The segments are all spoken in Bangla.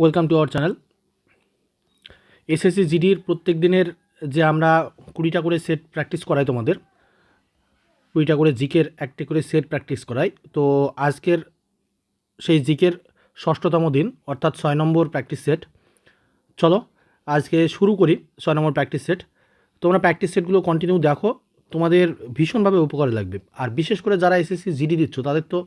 Welcome to our channel. SSC জিডির প্রত্যেক দিনের যে আমরা কুড়িটা করে সেট প্র্যাকটিস করাই তোমাদের, কুড়িটা করে জিকের একটি করে সেট প্র্যাকটিস করাই। তো আজকের সেই জিকের ষষ্ঠতম দিন, অর্থাৎ ছয় নম্বর প্র্যাকটিস সেট। চলো আজকে শুরু করি ছয় নম্বর প্র্যাকটিস সেট। তোমরা প্র্যাকটিস সেটগুলো কন্টিনিউ দেখো, তোমাদের ভীষণভাবে উপকারে লাগবে। আর বিশেষ করে যারা এসএসসি জিডি দিচ্ছ, তাদের তো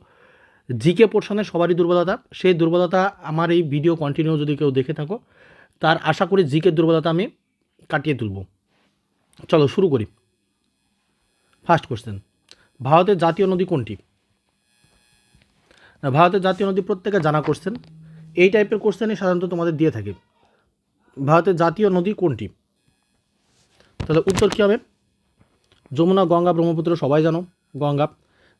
জিকে পোর্শনের সবারই দুর্বলতা। সেই দুর্বলতা আমার এই ভিডিও কন্টিনিউ যদি কেউ দেখে থাকো, তার আশা করি জিকের দুর্বলতা আমি কাটিয়ে তুলব। চলো, শুরু করি। ফার্স্ট কোশ্চেন ভারতের জাতীয় নদী কোনটি? না, ভারতের জাতীয় নদী প্রত্যেকে জানা কোশ্চেন এই টাইপের কোশ্চেনই সাধারণত তোমাদের দিয়ে থাকে। ভারতের জাতীয় নদী কোনটি? তাহলে উত্তর কী হবে? যমুনা, গঙ্গা, ব্রহ্মপুত্র সবাই জানো। গঙ্গা।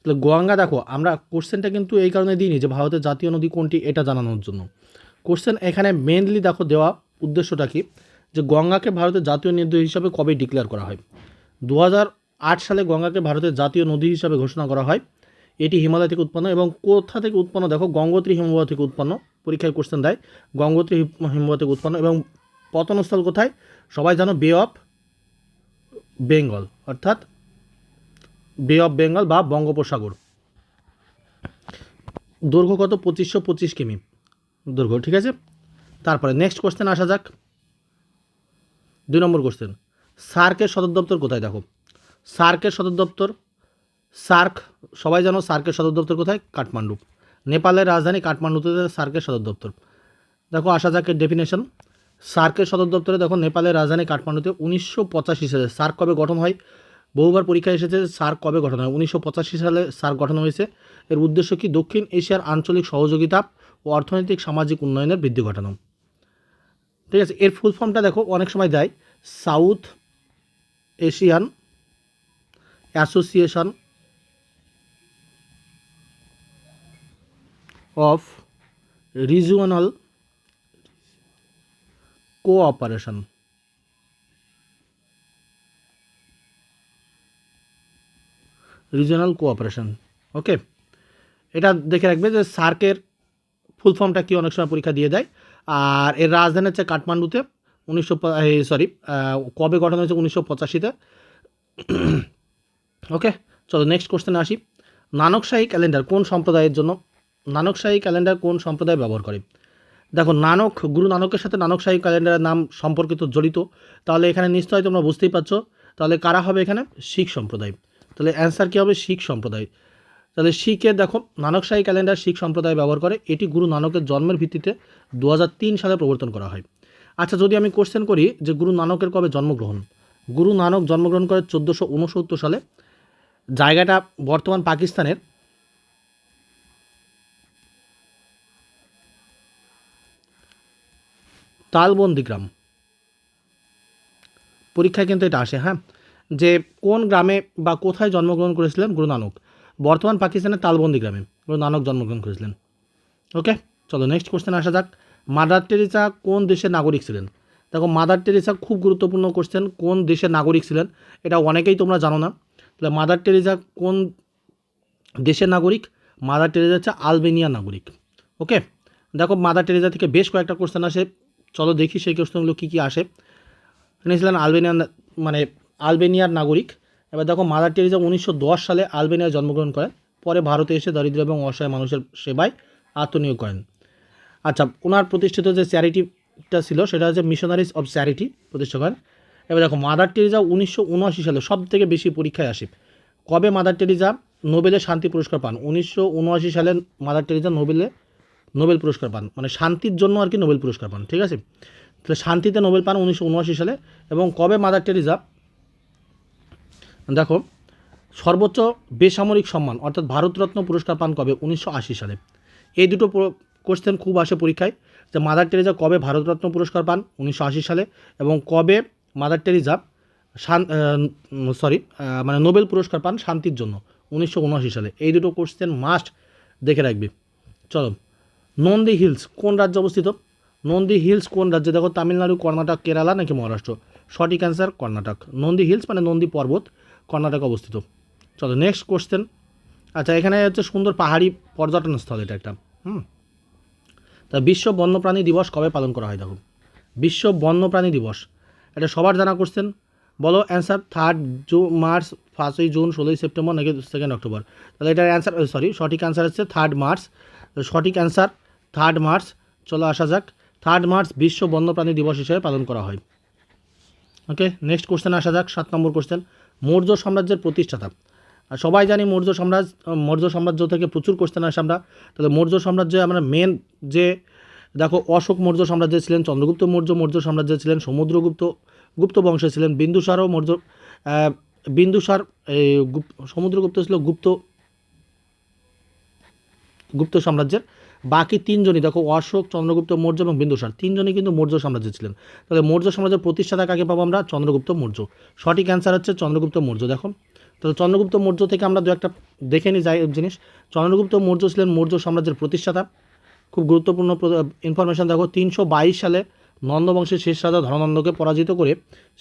তাহলে গঙ্গা দেখো, আমরা কোশ্চেনটা কিন্তু এই কারণে দিইনি যে ভারতের জাতীয় নদী কোনটি এটা জানানোর জন্য। কোশ্চেন এখানে মেনলি দেখো দেওয়া উদ্দেশ্যটা কি? যে গঙ্গাকে ভারতের জাতীয় নদী হিসাবে কবে ডিক্লেয়ার করা হয়? দু সালে গঙ্গাকে ভারতের জাতীয় নদী হিসাবে ঘোষণা করা হয়। এটি হিমালয় থেকে উৎপন্ন এবং কোথা থেকে উৎপন্ন? দেখো, গঙ্গোত্রী হিমবাহ থেকে উৎপন্ন। পরীক্ষায় কোশ্চেন দেয়, গঙ্গোত্রী হিম- হিমবাহ থেকে উৎপন্ন এবং পতনস্থল কোথায়? সবাই জানো বে অফ বেঙ্গল অর্থাৎ বে অফ বেঙ্গল বা বঙ্গোপসাগর। দৈর্ঘ্য কত? পঁচিশশো পঁচিশ কিমি। দৈর্ঘ্য, ঠিক আছে? তারপরে নেক্সট কোশ্চেন আসা যাক। দুই নম্বর কোশ্চেন সার্কের সদর দপ্তর কোথায় দেখো? সার্কের সদর দপ্তর, সার্ক, সবাই জানো সার্কের সদর দপ্তর কোথায়? কাঠমান্ডু। নেপালের রাজধানী কাঠমান্ডুতে সার্কের সদর দপ্তর। দেখো, আসা যাক এর ডেফিনেশন সার্কের সদর দপ্তরে দেখো, নেপালের রাজধানী কাঠমান্ডুতে উনিশশো পঁচাশি সালে সার্ক কবে গঠন হয়? বহুবার পরীক্ষায় এসেছে সার্ক কবে গঠন হয়। উনিশশো পঁচাশি সালে সার্ক গঠন হয়েছে। এর উদ্দেশ্য কি? দক্ষিণ এশিয়ার আঞ্চলিক সহযোগিতা ও অর্থনৈতিক সামাজিক উন্নয়নের বৃদ্ধি ঘটানো। ঠিক আছে, এর ফুল ফর্মটা দেখো, অনেক সময় দেয়। South Asian association of regional cooperation. Regional cooperation okay এটা দেখে রাখবে যে সার্কের ফুল ফর্মটা কি অনেক সময় পরীক্ষা দিয়ে দেয়। আর এর রাজধানী হচ্ছে কাঠমান্ডুতে, উনিশশো সরি কবে গঠন হয়েছে উনিশশো পঁচাশিতে। ওকে চলো নেক্সট কোশ্চেনে আসি। নানকশাহী ক্যালেন্ডার কোন সম্প্রদায়ের জন্য? নানকশাহী ক্যালেন্ডার কোন সম্প্রদায় ব্যবহার করে? দেখো, নানক, গুরু নানকের সাথে নানকশাহী ক্যালেন্ডারের নাম সম্পর্কিত জড়িত। তাহলে এখানে নিশ্চয়ই তোমরা বুঝতেই পারছ। তাহলে কারা হবে এখানে? শিখ সম্প্রদায়। তাহলে অ্যান্সার কী হবে? শিখ সম্প্রদায়। তাহলে শিখের দেখো নানকশাহী ক্যালেন্ডার শিখ সম্প্রদায় ব্যবহার করে। এটি গুরু নানকের জন্মের ভিত্তিতে দু হাজার তিন সালে প্রবর্তন করা হয়। আচ্ছা যদি আমি কোশ্চেন করি যে গুরু নানকের কবে জন্মগ্রহণ? গুরু নানক জন্মগ্রহণ করে চোদ্দোশো উনসত্তর সালে। জায়গাটা বর্তমান পাকিস্তানের। তালবন্দি গ্রাম। পরীক্ষায় কিন্তু এটা আসে হ্যাঁ? যে কোন গ্রামে বা কোথায় জন্মগ্রহণ করেছিলেন গুরু নানক? বর্তমান পাকিস্তানের তালবন্দি গ্রামে গুরু নানক জন্মগ্রহণ করেছিলেন। ওকে? চলো নেক্সট কোশ্চেন আসা যাক। মাদার টেরিসা কোন দেশের নাগরিক ছিলেন? দেখো, মাদার টেরিসা খুব গুরুত্বপূর্ণ কোশ্চেন কোন দেশের নাগরিক ছিলেন? এটা অনেকেই তোমরা জানো না। তাহলে মাদার টেরিসা কোন দেশের নাগরিক? মাদার টেরিসা হচ্ছে আলবেনিয়া নাগরিক। ওকে? দেখো, মাদার টেরিসা থেকে বেশ কয়েকটা কোশ্চেন আসে। চলো দেখি সেই কোশ্চেনগুলো কী কী আসে। তিনি ছিলেন আলবেনিয়ান মানে আলবেনিয়ার নাগরিক। এবার দেখো মাদার টেরিজা উনিশশো দশ সালে আলবেনিয়ায় জন্মগ্রহণ করেন। পরে ভারতে এসে দরিদ্র এবং অসহায় মানুষের সেবায় আত্মনিয়োগ করেন। আচ্ছা ওনার প্রতিষ্ঠিত যে চ্যারিটিটা ছিল, সেটা হচ্ছে মিশনারিজ অফ চ্যারিটি প্রতিষ্ঠা করেন। এবার দেখো মাদার টেরিজা উনিশশো উনআশি সালে সব থেকে বেশি পরীক্ষায় আসে। কবে মাদার টেরিজা নোবেলের শান্তি পুরস্কার পান? উনিশশো উনআশি সালে মাদার টেরিজা নোবেলে নোবেল পুরস্কার পান। মানে শান্তির জন্য আর কি নোবেল পুরস্কার পান, ঠিক আছে? তাহলে শান্তিতে নোবেল পান উনিশশো উনআশি সালে। এবং কবে মাদার টেরিজা দেখো, সর্বোচ্চ বেসামরিক সম্মান, অর্থাৎ ভারতরত্ন পুরস্কার পান কবে? উনিশশো আশি সালে। এই দুটো কোশ্চেন খুব আসে পরীক্ষায় যে মাদার টেরিজা কবে ভারতরত্ন পুরস্কার পান? উনিশশো আশি সালে এবং কবে মাদার টেরিজা শান সরি মানে নোবেল পুরস্কার পান শান্তির জন্য? উনিশশো উনআশি সালে। এই দুটো কোশ্চেন মাস্ট দেখে রাখবি। চলো, নন্দী হিলস কোন রাজ্যে অবস্থিত? নন্দী হিলস কোন রাজ্যে? দেখো, তামিলনাড়ু, কর্ণাটক, কেরালা নাকি মহারাষ্ট্র? সঠিক অ্যান্সার কর্ণাটক। নন্দী হিলস মানে নন্দী পর্বত। কর্ণাটক অবস্থিত। চলো নেক্সট কোশ্চেন আচ্ছা এখানে হচ্ছে সুন্দর পাহাড়ি পর্যটন স্থল এটা একটা। হুম? তা বিশ্ব বন্যপ্রাণী দিবস কবে পালন করা হয় দেখো। বিশ্ব বন্যপ্রাণী দিবস। এটা সবার জানা কোশ্চেন বলো অ্যান্সার থার্ড জু মার্চ ফার্স্টই জুন, ষোলোই সেপ্টেম্বর নাকি সেকেন্ড অক্টোবর তাহলে এটার অ্যান্সার সরি সঠিক অ্যান্সার হচ্ছে থার্ড মার্চ সঠিক অ্যান্সার থার্ড মার্চ চলো আসা যাক। থার্ড মার্চ বিশ্ব বন্যপ্রাণী দিবস হিসেবে পালন করা হয়। ওকে নেক্সট কোশ্চেন আসা যাক, সাত নম্বর কোশ্চেন মৌর্য সাম্রাজ্যের প্রতিষ্ঠাতা। সবাই জানি মৌর্য সাম্রাজ্য মৌর্য সাম্রাজ্য থেকে প্রচুর কোশ্চেন আসে আমরা। তাহলে মৌর্য সাম্রাজ্যে আমরা মেন যে, দেখো অশোক মৌর্য সাম্রাজ্যে ছিলেন, চন্দ্রগুপ্ত মৌর্য মৌর্য সাম্রাজ্যে ছিলেন, সমুদ্রগুপ্ত, গুপ্ত বংশে ছিলেন, বিন্দুসারও মৌর্য বিন্দুসার, এই গুপ- সমুদ্রগুপ্ত ছিল গুপ্ত গুপ্ত সাম্রাজ্যের। বাকি তিনজনই, দেখো অশোক, চন্দ্রগুপ্ত, মৌর্য এবং বিন্দুসার, তিনজনই কিন্তু মৌর্য সাম্রাজ্যে ছিলেন। তাহলে মৌর্য সাম্রাজ্যের প্রতিষ্ঠাতা কাকে পাবো আমরা? চন্দ্রগুপ্ত, মৌর্য। সঠিক অ্যান্সার হচ্ছে চন্দ্রগুপ্ত, মৌর্য, দেখো। তাহলে চন্দ্রগুপ্ত, মৌর্য থেকে আমরা দু একটা দেখে নিই যাই জিনিস। চন্দ্রগুপ্ত, মৌর্য ছিলেন মৌর্য সাম্রাজ্যের প্রতিষ্ঠাতা। খুব গুরুত্বপূর্ণ ইনফরমেশন দেখো, তিনশো বাইশ সালে নন্দবংশের শেষ রাজা ধননন্দকে পরাজিত করে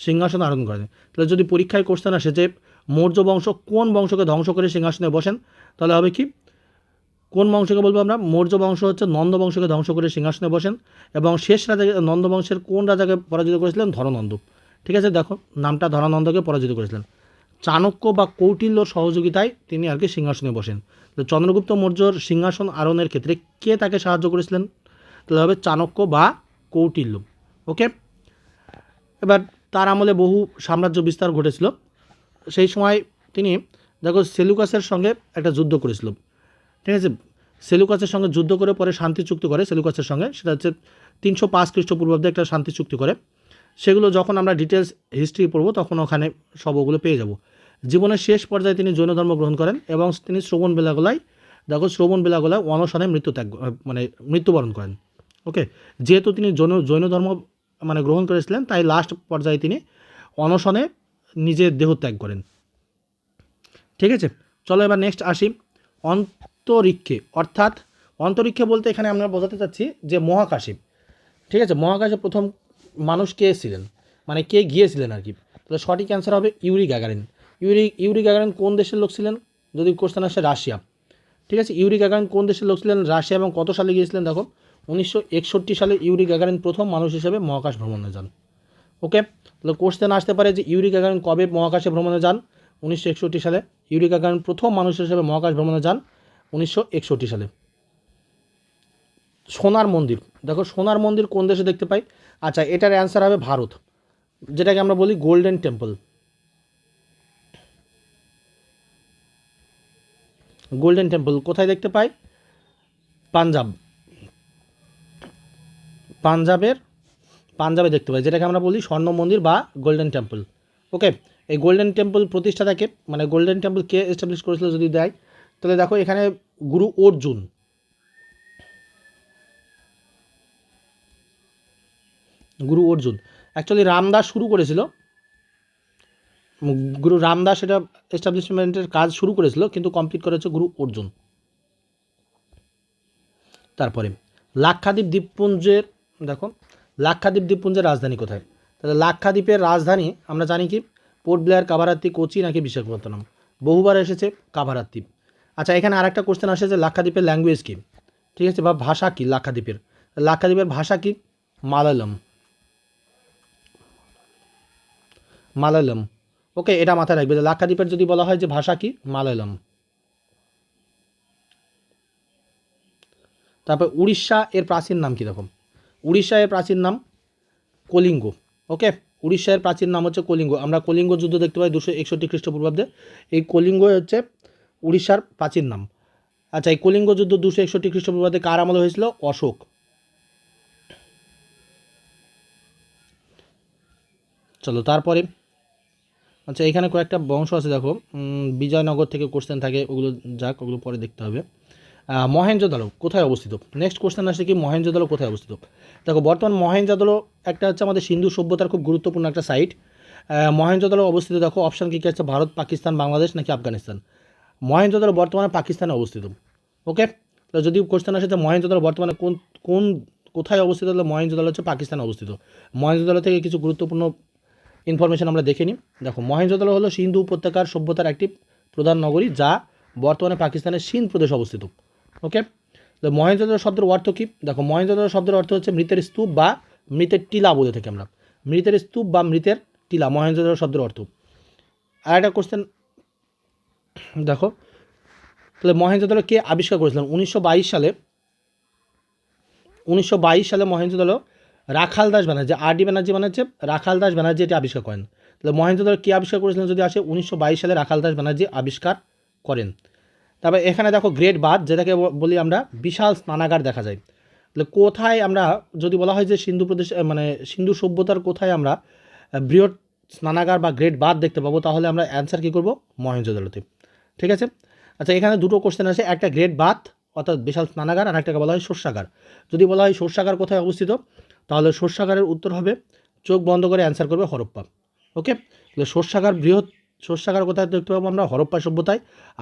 সিংহাসন আরোহণ করেন। তাহলে যদি পরীক্ষায় কোশ্চেন আসে যে মৌর্য বংশ কোন বংশকে ধ্বংস করে সিংহাসনে বসেন, তাহলে হবে কি? কোন বংশকে বলব আমরা? মৌর্য বংশ হচ্ছে নন্দ বংশকে ধ্বংস করে সিংহাসনে বসেন এবং শেষ রাজা নন্দ বংশের কোন রাজাকে পরাজিত করেছিলেন? ধরনন্দ। ঠিক আছে, দেখো, নামটা ধরানন্দকে পরাজিত করেছিলেন। চাণক্য বা কৌটিল্যর সহযোগিতায় তিনি আর কি সিংহাসনে বসেন। তো চন্দ্রগুপ্ত মৌর্যর সিংহাসন আরোহণের ক্ষেত্রে কে তাকে সাহায্য করেছিলেন? তাহলে হবে চাণক্য বা কৌটিল্য। ওকে? এবার তার আমলে বহু সাম্রাজ্য বিস্তার ঘটেছিল। সেই সময় তিনি, দেখো, সেলুকাসের সঙ্গে একটা যুদ্ধ করেছিল। ঠিক আছে? সেলুকাসের সঙ্গে যুদ্ধ করে পরে শান্তি চুক্তি করে সেলুকাসের সঙ্গে, সেটা হচ্ছে তিনশো পাঁচ খ্রিস্টপূর্বাব্দে একটা শান্তি চুক্তি করে। সেগুলো যখন আমরা ডিটেলস হিস্ট্রি পড়ব, তখন ওখানে সব ওগুলো পেয়ে যাব। জীবনের শেষ পর্যায়ে তিনি জৈন ধর্ম গ্রহণ করেন এবং তিনি শ্রবণ বেলাগোলায়, দেখো শ্রবণ বেলাগোলায় অনশনে মৃত্যু ত্যাগ মানে মৃত্যুবরণ করেন। ওকে? যেহেতু তিনি জৈন জৈন ধর্ম মানে গ্রহণ করেছিলেন, তাই লাস্ট পর্যায়ে তিনি অনশনে নিজের দেহ ত্যাগ করেন। ঠিক আছে? চলো এবার নেক্সট আসি। অন্তরিক্ষে, অর্থাৎ অন্তরিক্ষে বলতে এখানে আমরা বোঝাতে চাচ্ছি যে মহাকাশে। ঠিক আছে? মহাকাশে প্রথম মানুষ কে ছিলেন মানে কে গিয়েছিলেন আর কি? তাহলে সঠিক অ্যান্সার হবে Yuri Gagarin Yuri Yuri Gagarin কোন দেশের লোক ছিলেন? যদি কোশ্চেন আসে রাশিয়া। ঠিক আছে? ইউরি গ্যাগারিন কোন দেশের লোক ছিলেন? রাশিয়া এবং কত সালে গিয়েছিলেন? দেখো, উনিশশো একষট্টি সালে ইউরি গ্যাগারিন প্রথম মানুষ হিসেবে মহাকাশ ভ্রমণে যান। ওকে? তাহলে কোশ্চেন আসতে পারে যে ইউরি গ্যাগারিন কবে মহাকাশে ভ্রমণে যান? উনিশশো একষট্টি সালে ইউরি গ্যাগারিন প্রথম মানুষ হিসেবে মহাকাশ ভ্রমণে যান। উনিশশো একষট্টি সালে। সোনার মন্দির। দেখো সোনার মন্দির কোন দেশে দেখতে পাই? আচ্ছা এটার অ্যান্সার হবে ভারত। যেটাকে আমরা বলি গোল্ডেন টেম্পল গোল্ডেন টেম্পল কোথায় দেখতে পাই? পাঞ্জাব। পাঞ্জাবের পাঞ্জাবে দেখতে পাই, যেটাকে আমরা বলি স্বর্ণ মন্দির বা গোল্ডেন টেম্পল ওকে এই গোল্ডেন টেম্পল প্রতিষ্ঠাতাকে মানে গোল্ডেন টেম্পল কে এস্টাবলিশ করেছিল যদি দেয়? তাহলে দেখো এখানে গুরু অর্জুন। গুরু অর্জুন। অ্যাকচুয়ালি রামদাস শুরু করেছিল। গুরু রামদাস এটা এস্টাবলিশমেন্টের কাজ শুরু করেছিল, কিন্তু কমপ্লিট করেছে গুরু অর্জুন। তারপরে লাক্ষাদ্বীপ দ্বীপপুঞ্জের, দেখো, লাক্ষাদ্বীপ দ্বীপপুঞ্জের রাজধানী কোথায়? তাহলে লাক্ষাদ্বীপের রাজধানী, আমরা জানি কি? পোর্ট ব্লেয়ার কাভারাত্তি কোচি নাকি বিশাখাপত্তনম বহুবার এসেছে কাভারাত্তি আচ্ছা এখানে আরেকটা কোশ্চেন আসে যে লাক্ষাদ্বীপের ল্যাঙ্গুয়েজ কী? ঠিক আছে, বা ভাষা কী লাক্ষাদ্বীপের? লাক্ষাদ্বীপের ভাষা কী? মালায়ালম। মালায়ালম। ওকে, এটা মাথায় রাখবে যে লাক্ষাদ্বীপের যদি বলা হয় যে ভাষা কী? মালায়ালম। তারপর উড়িষ্যা এর প্রাচীন নাম কী রকম উড়িষ্যা এর প্রাচীন নাম কলিঙ্গ। ওকে, উড়িষ্যা এর প্রাচীন নাম হচ্ছে কলিঙ্গ। আমরা কলিঙ্গ যুদ্ধ দেখতে পাই দুশো একষট্টি খ্রিস্টপূর্বাব্দে। এই কলিঙ্গ হচ্ছে উড়িষ্যার প্রাচীন নাম। আচ্ছা এই কলিঙ্গ যুদ্ধ দুশো একষট্টি খ্রিস্টপূর্বাব্দে কার আমলে হয়েছিল? অশোক। চলো, তারপরে আচ্ছা এখানে কয়েকটা বংশ আছে, দেখো। বিজয়নগর থেকে কোশ্চেন থাকে, ওগুলো যাক, ওগুলো পরে দেখতে হবে। মহেঞ্জোদারো কোথায় অবস্থিত? নেক্সট কোশ্চেন আসে কি মহেঞ্জোদারো কোথায় অবস্থিত? দেখো, বর্তমান মহেঞ্জোদারো একটা হচ্ছে আমাদের সিন্ধু সভ্যতার খুব গুরুত্বপূর্ণ একটা সাইট মহেঞ্জোদারো অবস্থিত, দেখো অপশান কী কী আছে? ভারত, পাকিস্তান, বাংলাদেশ নাকি আফগানিস্তান? মহেঞ্জোদারো বর্তমানে পাকিস্তানে অবস্থিত ওকে তো যদি কোশ্চেন আসে যে মহেঞ্জোদারো বর্তমানে কোন কোন, কোথায় অবস্থিত? তাহলে মহেঞ্জোদারো হচ্ছে পাকিস্তানে অবস্থিত। মহেঞ্জোদারো থেকে কিছু গুরুত্বপূর্ণ ইনফরমেশন আমরা দেখে নিই। দেখো মহেঞ্জোদারো হলো সিন্ধু উপত্যকার সভ্যতার একটি প্রধান নগরী যা বর্তমানে পাকিস্তানের সিন্ধ প্রদেশে অবস্থিত ওকে তো মহেন্দ্রদার শব্দের অর্থ কী? দেখো মহেন্দ্রদার শব্দের অর্থ হচ্ছে মৃতের স্তূপ বা মৃতের টিলা বলে থাকি আমরা। মৃতের স্তূপ বা মৃতের টিলা মহেন্দ্রদার শব্দের অর্থ। আর একটা কোশ্চেন দেখো, তাহলে মহেন্দ্রদল কে আবিষ্কার করেছিলেন? উনিশশো বাইশ সালে, উনিশশো বাইশ সালে মহেন্দ্রদল রাখাল দাস ব্যানার্জি, আর ডি ব্যানার্জি বানাচ্ছে রাখাল দাস ব্যানার্জি এটি আবিষ্কার করেন। তাহলে মহেন্দ্রদল কে আবিষ্কার করেছিলেন যদি আসে, উনিশশো বাইশ সালে রাখাল দাস ব্যানার্জি আবিষ্কার করেন। তারপরে এখানে দেখো গ্রেট বাদ যেটাকে বলি আমরা, বিশাল স্নানাগার দেখা যায়। তাহলে কোথায় আমরা, যদি বলা হয় যে সিন্ধু প্রদেশ মানে সিন্ধু সভ্যতার কোথায় আমরা বৃহৎ স্নানাগার বা গ্রেট বাদ দেখতে পাবো, তাহলে আমরা অ্যান্সার কী করব? মহেন্দ্রদলতে ঠিক আছে? আচ্ছা এখানে দুটো কোশ্চেন আছে। একটা গ্রেট বাথ অর্থাৎ বিশাল স্নানাগার, আর একটাকে বলা হয় শস্যাগার যদি বলা হয় শস্যাগার কোথায় অবস্থিত? তাহলে শস্যাগারের উত্তর হবে, চোখ বন্ধ করে অ্যান্সার করবে হরপ্পা। ওকে তাহলে শস্যাগার বৃহৎ শস্যাগার কোথায় দেখতে পাবো আমরা? হরপ্পা সভ্যতায়।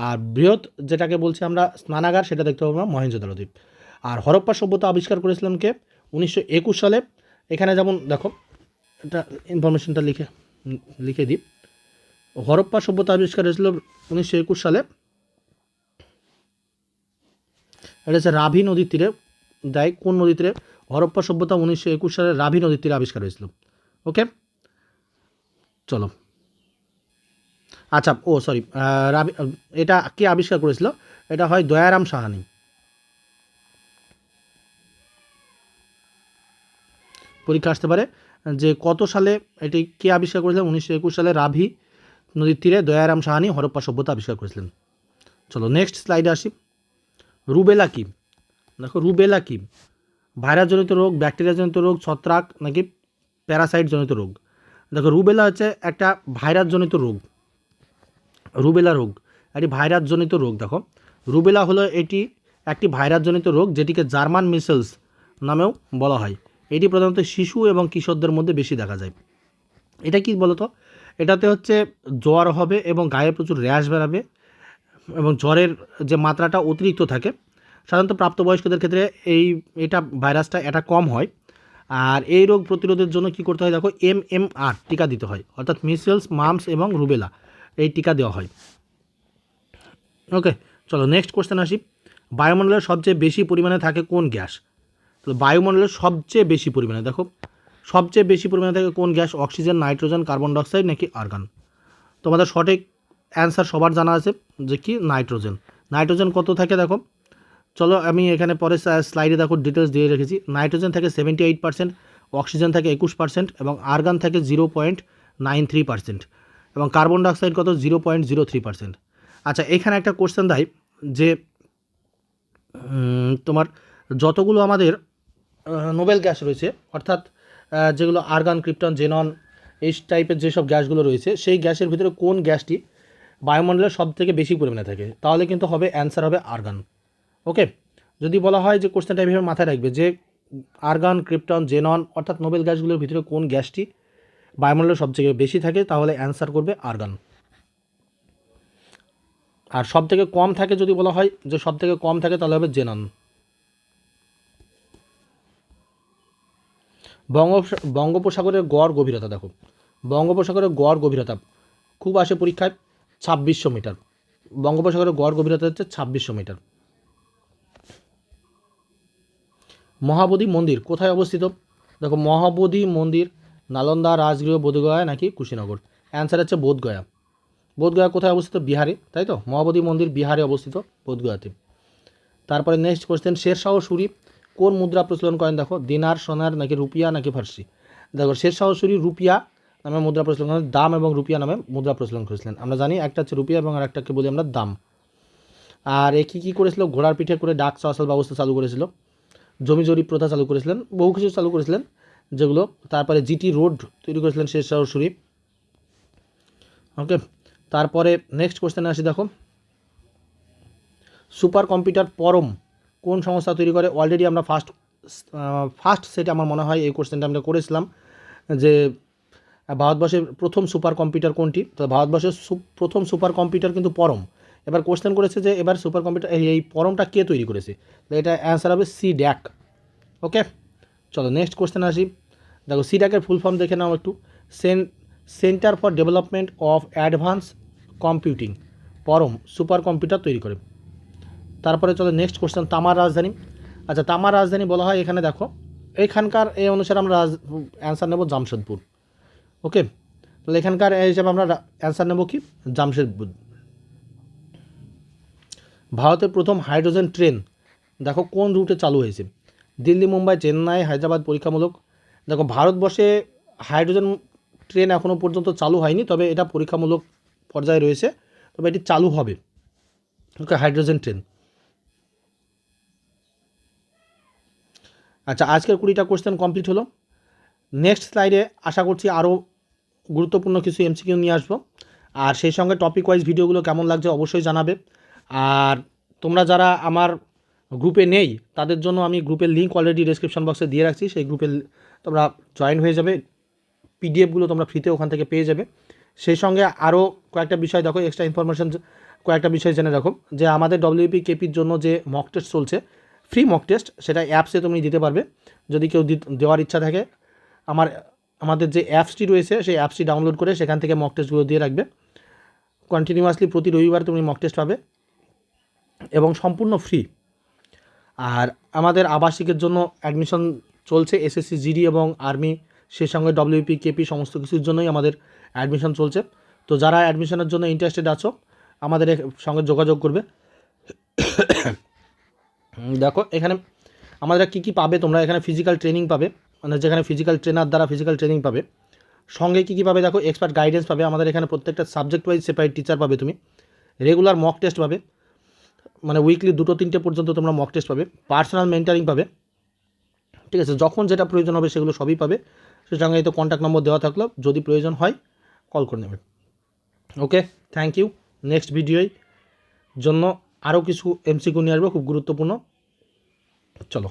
আর বৃহৎ যেটাকে বলছি আমরা, স্নানাগার, সেটা দেখতে পাবো আমরা মহেন্দ্রদল দ্বীপ আর হরপ্পা সভ্যতা আবিষ্কার করেছিলাম কে? উনিশশো একুশ সালে। এখানে যেমন, দেখো, এটা ইনফরমেশনটা লিখে লিখে দিই। হরপ্পা সভ্যতা আবিষ্কার হয়েছিল উনিশশো একুশ সালে। এটা হচ্ছে রাভি নদীর তীরে দেয় কোন নদীর তীরে? হরপ্পা সভ্যতা উনিশশো একুশ সালে রাভি নদীর তীরে আবিষ্কার হয়েছিল। ওকে চলো। আচ্ছা ও সরি রাভি, এটা কে আবিষ্কার করেছিল? এটা হয় দয়ারাম সাহানি। পরীক্ষা আসতে পারে যে কত সালে এটি কে আবিষ্কার করেছিলেন উনিশশো একুশ সালে রাভি নদীর তীরে দয়ারাম সাহানি হরপ্পা সভ্যতা আবিষ্কার করেছিলেন। চলো নেক্সট স্লাইডে আসি। রুবেলা কি? দেখো রুবেলা কি? ভাইরাসজনিত রোগ ব্যাকটেরিয়াজনিত রোগ, ছত্রাক নাকি প্যারাসাইটজনিত রোগ? দেখো রুবেলা হচ্ছে একটা ভাইরাসজনিত রোগ। রুবেলা রোগ, একটি ভাইরাসজনিত রোগ, দেখো। রুবেলা হলো এটি একটি ভাইরাসজনিত রোগ যেটিকে জার্মান মিসেলস নামেও বলা হয়। এটি প্রধানত শিশু এবং কিশোরদের মধ্যে বেশি দেখা যায়। এটা কি বলতো? এটাতে হচ্ছে জ্বর হবে এবং গায়ে প্রচুর র্যাশ বেরাবে এবং জ্বরের যে মাত্রাটা অতিরিক্ত থাকে, সাধারণত প্রাপ্তবয়স্কদের ক্ষেত্রে এই, এটা ভাইরাসটা এটা কম হয়। আর এই রোগ প্রতিরোধের জন্য কি করতে হয় দেখো এম এম আর টিকা দিতে হয়, অর্থাৎ মিসেলস, মামস এবং রুবেলা এই টিকা দেওয়া হয়। ওকে, চলো নেক্সট কোশ্চেন আসি। বায়ুমণ্ডলের সবচেয়ে বেশি পরিমাণে থাকে কোন গ্যাস? তো বায়ুমণ্ডলের সবচেয়ে বেশি পরিমাণে, দেখো সবচেয়ে বেশি পরিমাণে থাকে কোন gas? Oxygen, nitrogen, carbon dioxide নাকি আর্গান? তোমাদের সঠিক অ্যান্সার সবার জানা আছে যে কি? নাইট্রোজেন। নাইট্রোজেন কত থাকে দেখো? চলো আমি এখানে পরে স্লাইডে দেখো ডিটেলস দিয়ে রেখেছি। নাইট্রোজেন থাকে সেভেন্টি এইট পার্সেন্ট অক্সিজেন থাকে একুশ পার্সেন্ট এবং আর্গান থাকে zero point nine three percent এবং কার্বন ডাইঅক্সাইড কত? Zero point zero three percent আচ্ছা এখানে একটা কোশ্চেন দেয় যে তোমার যতগুলো আমাদের নোবেল গ্যাস রয়েছে, অর্থাৎ যেগুলো আর্গান ক্রিপ্টন জেনন এই টাইপের যেসব গ্যাসগুলো রয়েছে, সেই গ্যাসের ভিতরে কোন গ্যাসটি বায়ুমণ্ডলের সব থেকে বেশি পরিমাণে থাকে, তাহলে কিন্তু হবে অ্যান্সার হবে আর্গান ওকে যদি বলা হয় যে কোশ্চেনটা এভাবে মাথায় রাখবে যে আর্গান ক্রিপ্টন জেনন অর্থাৎ নোবেল গ্যাসগুলোর ভিতরে কোন গ্যাসটি বায়ুমণ্ডলের সব থেকে বেশি থাকে, তাহলে অ্যান্সার করবে আর্গান আর সব থেকে কম থাকে যদি বলা হয় যে সব থেকে কম থাকে, তাহলে হবে জেনন বঙ্গ বঙ্গোপসাগরের গড় গভীরতা, দেখো। বঙ্গোপসাগরের গড় গভীরতা খুব আসে পরীক্ষায় ছাব্বিশশো মিটার। বঙ্গোপসাগরের গড় গভীরতা হচ্ছে ছাব্বিশশো মিটার। মহাবোধি মন্দির কোথায় অবস্থিত? দেখো, মহাবোধি মন্দির নালন্দা রাজগৃহ বোধগয়া নাকি কুশীনগর? অ্যান্সার হচ্ছে বোধগয়া। বোধগয়া কোথায় অবস্থিত? বিহারে, তাই তো? মহাবোধি মন্দির বিহারে অবস্থিত বোধগয়াতে। তারপরে নেক্সট কোশ্চেন, শেরশাহ সুরি কোন মুদ্রা প্রচলন করেন? দেখো, দিনার, সোনার, নাকি রুপিয়া, নাকি ফার্সি? দেখো শেরশাহ সুরি রুপিয়া নামে মুদ্রা প্রচলন করেন, দাম এবং রুপিয়া নামে মুদ্রা প্রচলন করেছিলেন। আমরা জানি একটা হচ্ছে রুপিয়া এবং আর একটাকে বলি আমরা দাম। আর এ কী কী করেছিল? ঘোড়ার পিঠে করে ডাক, চলাচল ব্যবস্থা চালু করেছিল। জমি জরিপ প্রথা চালু করেছিলেন, বহু কিছু চালু করেছিলেন, যেগুলো তারপরে জিটি রোড তৈরি করেছিলেন শেরশাহ সুরি ওকে, তারপরে নেক্সট কোশ্চেনে আসি, দেখো। সুপার কম্পিউটার পরম কোন সংস্থা তৈরি করে? অলরেডি আমরা ফার্স্ট ফার্স্ট সেটে আমার মনে হয় এই কোশ্চেনটা আমরা করেছিলাম, যে ভারতবর্ষের প্রথম সুপার কম্পিউটার কোনটি? তো ভারতবর্ষের প্রথম সুপার কম্পিউটার কিন্তু পরম। এবার কোশ্চেন করেছে যে এবার সুপার কম্পিউটার এই এই পরমটা কে তৈরি করেছে? তো এটা অ্যান্সার হবে সি ড্যাক ওকে চলো নেক্সট কোশ্চেন আসি। দেখো সি ড্যাকের ফুল ফর্ম দেখে নাও একটু। Sen centre for development of advance computing Param super computer তৈরি করে। তারপরে চলো নেক্সট কোশ্চেন তামার রাজধানী। আচ্ছা তামার রাজধানী বলা হয় এখানে, দেখো। এইখানকার এই অনুসারে আমরা রাজ অ্যান্সার নেব জামশেদপুর। ওকে? তাহলে এখানকার এই হিসাবে আমরা অ্যান্সার নেব কি? জামশেদপুর। ভারতের প্রথম হাইড্রোজেন ট্রেন, দেখো, কোন রুটে চালু হয়েছে? দিল্লি, মুম্বাই, চেন্নাই, হায়দ্রাবাদ, পরীক্ষামূলক। দেখো, ভারতবর্ষে হাইড্রোজেন ট্রেন এখনও পর্যন্ত চালু হয়নি, তবে এটা পরীক্ষামূলক পর্যায়ে রয়েছে, তবে এটি চালু হবে। Okay, hydrogen train. আচ্ছা আজকের কুড়িটা কোশ্চেন কমপ্লিট হলো। নেক্সট স্লাইডে আশা করছি আরও গুরুত্বপূর্ণ কিছু এমসিকিউ নিয়ে আসব। আর সেই সঙ্গে টপিক ওয়াইজ ভিডিওগুলো কেমন লাগছে অবশ্যই জানাবে। আর তোমরা যারা আমার গ্রুপে নেই, তাদের জন্য আমি গ্রুপের লিঙ্ক অলরেডি ডিসক্রিপশন বক্সে দিয়ে রাখছি। সেই গ্রুপে তোমরা জয়েন হয়ে যাবে। পিডিএফগুলো তোমরা ফ্রিতে ওখান থেকে পেয়ে যাবে। সেই সঙ্গে আরও কয়েকটা বিষয় দেখো এক্সট্রা ইনফরমেশন কয়েকটা বিষয় জেনে রাখো। যে আমাদের ডব্লিউপি কেপির জন্য যে মক টেস্ট চলছে ফ্রি মক টেস্ট সেটা অ্যাপসে তুমি দিতে পারবে। যদি কেউ দেওয়ার ইচ্ছা থাকে, আমার, আমাদের যে অ্যাপসটি রয়েছে, সেই অ্যাপসটি ডাউনলোড করে সেখান থেকে মক টেস্টগুলো দিয়ে রাখবে। কন্টিনিউয়াসলি প্রতি রবিবার তুমি মক টেস্ট পাবে এবং সম্পূর্ণ ফ্রি আর আমাদের আবাসিকের জন্য অ্যাডমিশন চলছে এসএসসি জিডি এবং আর্মি সেই সঙ্গে ডব্লিউপি কেপি সমস্ত কিছুর জন্যই আমাদের অ্যাডমিশন চলছে। তো যারা অ্যাডমিশনের জন্য ইন্টারেস্টেড আছো, আমাদের সঙ্গে যোগাযোগ করবে। দেখো, এখানে আমাদের কী কী পাবে? তোমরা এখানে ফিজিক্যাল ট্রেনিং পাবে। মানে যেখানে ফিজিক্যাল ট্রেনার দ্বারা ফিজিক্যাল ট্রেনিং পাবে। সঙ্গে কী কী পাবে? দেখো এক্সপার্ট গাইডেন্স পাবে। আমাদের এখানে প্রত্যেকটা সাবজেক্ট ওয়াইজ সেপারেট টিচার পাবে তুমি। রেগুলার মক টেস্ট পাবে। মানে উইকলি দুটো, তিনটে পর্যন্ত তোমরা মক টেস্ট পাবে। পার্সোনাল মেন্টারিং পাবে। ঠিক আছে? যখন যেটা প্রয়োজন হবে সেগুলো সবই পাবে। সে সঙ্গে তো কন্ট্যাক্ট নম্বর দেওয়া থাকল। যদি প্রয়োজন হয় কল করে নেবে। ওকে থ্যাংক ইউ নেক্সট ভিডিওয় জন্য আরও কিছু এমসিকিউ নিয়ে আসব খুব গুরুত্বপূর্ণ। চলো।